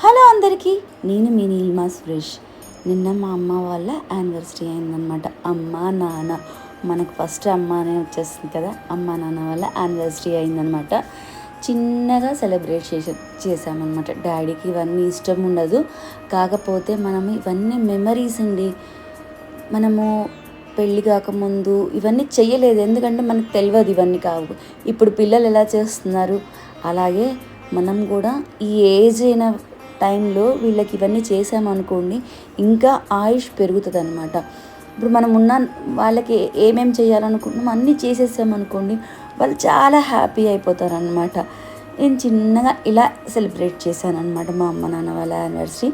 Hello అందరికీ నేను మీ నీల్మా సురేష్. నిన్న మా అమ్మ వాళ్ళ యానివర్సరీ అయిందనమాట అమ్మ నాన్న. మనకు ఫస్ట్ అమ్మ అనే వచ్చేస్తుంది కదా అమ్మ నాన్న వాళ్ళ యానివర్సరీ అయిందనమాట చిన్నగా సెలబ్రేట్ చేసే చేసామన్నమాట డాడీకి ఇవన్నీ ఇష్టం ఉండదు. కాకపోతే మనం ఇవన్నీ మెమరీస్ అండి. మనము పెళ్ళి కాకముందు ఇవన్నీ చెయ్యలేదు. ఎందుకంటే మనకు తెలియదు ఇవన్నీ కావు. ఇప్పుడు పిల్లలు ఎలా చేస్తున్నారు? అలాగే మనం కూడా ఈ ఏజ్ అయిన టైంలో వీళ్ళకి ఇవన్నీ చేసామనుకోండి ఇంకా ఆయుష్ పెరుగుతుంది అనమాట ఇప్పుడు మనం ఉన్న వాళ్ళకి ఏమేమి చేయాలనుకుంటున్నాం అన్నీ చేసేసామనుకోండి వాళ్ళు చాలా హ్యాపీ అయిపోతారనమాట నేను చిన్నగా ఇలా సెలబ్రేట్ చేశాను అనమాట మా అమ్మ నాన్న వాళ్ళ యానివర్సరీ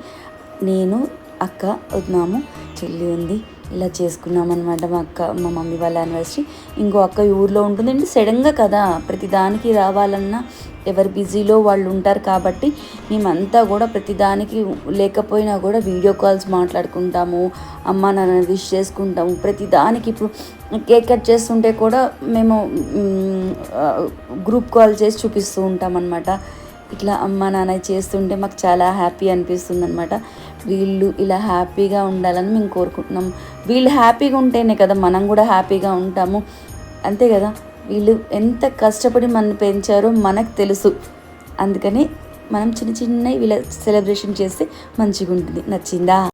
నేను అక్క వద్దాము చెల్లి ఉంది. ఇలా చేసుకున్నాం అనమాట మా అక్క మా మమ్మీ వాళ్ళ యానివర్సరీ ఇంకో అక్క ఊర్లో ఉంటుంది అంటే సడన్గా కదా ప్రతిదానికి రావాలన్నా ఎవరు బిజీలో వాళ్ళు ఉంటారు కాబట్టి మేమంతా కూడా ప్రతిదానికి లేకపోయినా కూడా వీడియో కాల్స్ మాట్లాడుకుంటాము అమ్మ నాన్న విష్ చేసుకుంటాము. ప్రతిదానికి ఇప్పుడు కేక్ కట్ చేస్తుంటే కూడా మేము గ్రూప్ కాల్ చేసి చూపిస్తూ ఉంటాం అనమాట ఇట్లా అమ్మ నాన్న చేస్తుంటే మాకు చాలా హ్యాపీ అనిపిస్తుంది అనమాట వీళ్ళు ఇలా హ్యాపీగా ఉండాలని మేము కోరుకుంటున్నాం. వీళ్ళు హ్యాపీగా ఉంటేనే కదా మనం కూడా హ్యాపీగా ఉంటాము. అంతే కదా? వీళ్ళు ఎంత కష్టపడి మన పెంచారో మనకు తెలుసు. అందుకని మనం చిన్న చిన్నవి వీళ్ళ సెలబ్రేషన్ చేస్తే మంచిగా ఉంటుంది నచ్చిందా?